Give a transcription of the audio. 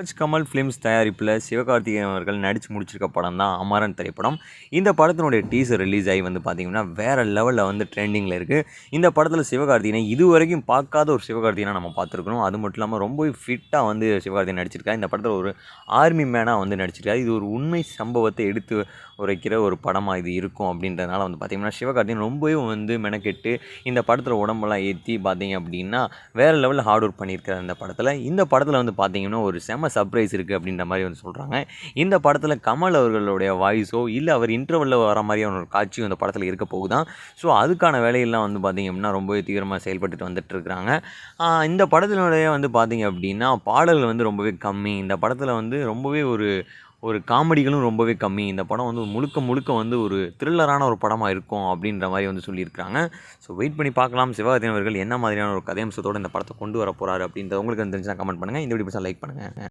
Raj Kamal films தயாரிப்பில் சிவகார்த்திகேயன் அவர்கள் நடித்து முடிச்சிருக்க படம் தான் அமரன் திரைப்படம். இந்த படத்தினுடைய டீசர் ரிலீஸ் ஆகி வந்து பார்த்திங்கன்னா வேறு லெவலில் வந்து ட்ரெண்டிங்கில் இருக்குது இந்த படத்தில் சிவகார்த்திகேயனை இது வரைக்கும் பார்க்காத ஒரு சிவகார்த்திகேயனை நம்ம பார்த்துருக்கணும் அது மட்டும் இல்லாமல் ரொம்பவே ஃபிட்டாக வந்து சிவகார்த்திகேயன் நடிச்சிருக்காரு. இந்த படத்தில் ஒரு ஆர்மி மேனாக வந்து நடிச்சிருக்காரு. இது ஒரு உண்மை சம்பவத்தை எடுத்து உரைக்கிற ஒரு படமாக இது இருக்கும் அப்படின்றதுனால வந்து பார்த்திங்கன்னா சிவகார்த்திகேயன் ரொம்பவே வந்து மெனக்கெட்டு இந்த படத்தில் உடம்பெல்லாம் ஏற்றி பார்த்தீங்க அப்படின்னா வேறு லெவலில் ஹார்ட் ஒர்க் பண்ணியிருக்காரு இந்த படத்தில். இந்த படத்தில் வந்து பார்த்திங்கன்னா ஒரு செம சர்ப்ரைஸ் இருக்குது அப்படின்ற மாதிரி வந்து சொல்கிறாங்க இந்த படத்தில் கமல் அவர்களுடைய வாய்ஸோ இல்லை அவர் இன்டர்வலில் வர மாதிரியான ஒரு காட்சியும் இந்த படத்தில் இருக்க போகுதான் ஸோ அதுக்கான வேலையெல்லாம் வந்து பார்த்திங்க அப்படின்னா ரொம்பவே தீவிரமாக செயல்பட்டுட்டு வந்துட்டு இருக்கிறாங்க இந்த படத்தினுடைய வந்து பார்த்திங்க அப்படின்னா பாடல்கள் வந்து ரொம்பவே கம்மி. இந்த படத்தில் வந்து ரொம்பவே ஒரு ஒரு காமெடிகளும் ரொம்பவே கம்மி. இந்த படம் வந்து முழுக்க முழுக்க வந்து ஒரு த்ரில்லரான ஒரு படமாக இருக்கும் அப்படின்ற மாதிரி வந்து சொல்லியிருக்காங்க. ஸோ வெயிட் பண்ணி பார்க்கலாம். சிவகார்த்திகேயன் அவர்கள் என்ன மாதிரியான ஒரு கதையம்சத்தோடு இந்த படத்தை கொண்டு வர போகிறாரு அப்படின்றத உங்களுக்கு தெரிஞ்சுன்னா கமெண்ட் பண்ணுங்கள் இந்த வீடியோ லைக் பண்ணுங்கள்